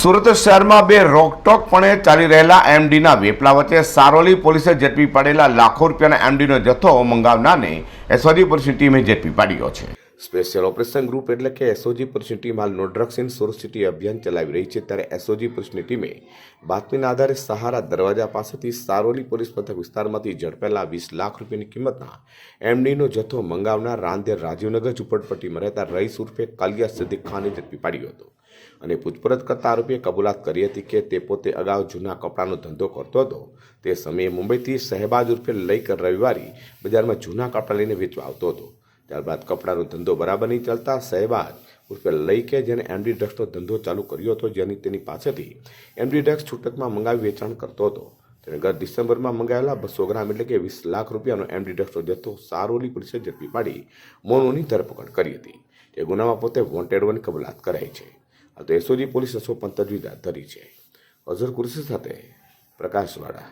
સુરત શહેરમાં બે રોકટોકપણે ચાલી રહેલા એમડીના વેપલા વચ્ચે સારોલી પોલીસે ઝડપી પાડેલા લાખો રૂપિયાના એમડીનો જથ્થો મંગાવનારને એસઓજી પોલીસની ટીમે ઝડપી પાડ્યો છે. સ્પેશિયલ ઓપરેશન ગ્રુપ એટલે કે એસઓજી પોલીસની ટીમ હાલ નો ડ્રગ્સ અભિયાન ચલાવી રહી છે. ત્યારે એસઓજી પોલીસની ટીમે બાતમીના આધારે સહારા દરવાજા પાસેથી સારોલી પોલીસ મથક વિસ્તારમાંથી ઝડપેલા વીસ લાખ રૂપિયાની કિંમતના એમડીનો જથ્થો મંગાવનાર રાંદેર રાજીવનગર ઝુંપડપટ્ટીમાં રહેતા રઈસ ઉર્ફે કાલિયા સિદ્દીક ખાને ઝડપી પાડ્યો હતો અને પૂછપરછ કરતા આરોપીએ કબૂલાત કરી હતી કે તે પોતે અગાઉ જૂના કપડાનો ધંધો કરતો હતો. તે સમયે મુંબઈથી શહેબાજ ઉર્ફે લઈ રવિવારી બજારમાં જૂના કપડાં લઈને વેચવા આવતો હતો. ત્યારબાદ કપડાનો ધંધો બરાબર નહીં ચાલતા, સહેબાજ, ઉર્ફે લઈ કે જેને એમડી ડ્રગ્સનો ધંધો ચાલુ કર્યો હતો, જેની તેની પાસેથી એમડી ડ્રગ્સ છૂટકમાં મંગાવી વેચાણ કરતો હતો. તેણે ગત ડિસેમ્બરમાં મંગાવેલા બસો ગ્રામ એટલે કે વીસ લાખ રૂપિયાનો એમડી ડ્રગ્સનો જથ્થો સારોલી પોલીસે ઝડપી પાડી, મોનોની ધરપકડ કરી હતી. તે ગુનામાં પોતે વોન્ટેડ વન કબલાત કરાઈ છે. આ તો એસઓજી પોલીસ પંતજવી હાથ ધરી છે. અઝર કુરશી સાથે પ્રકાશવાળા.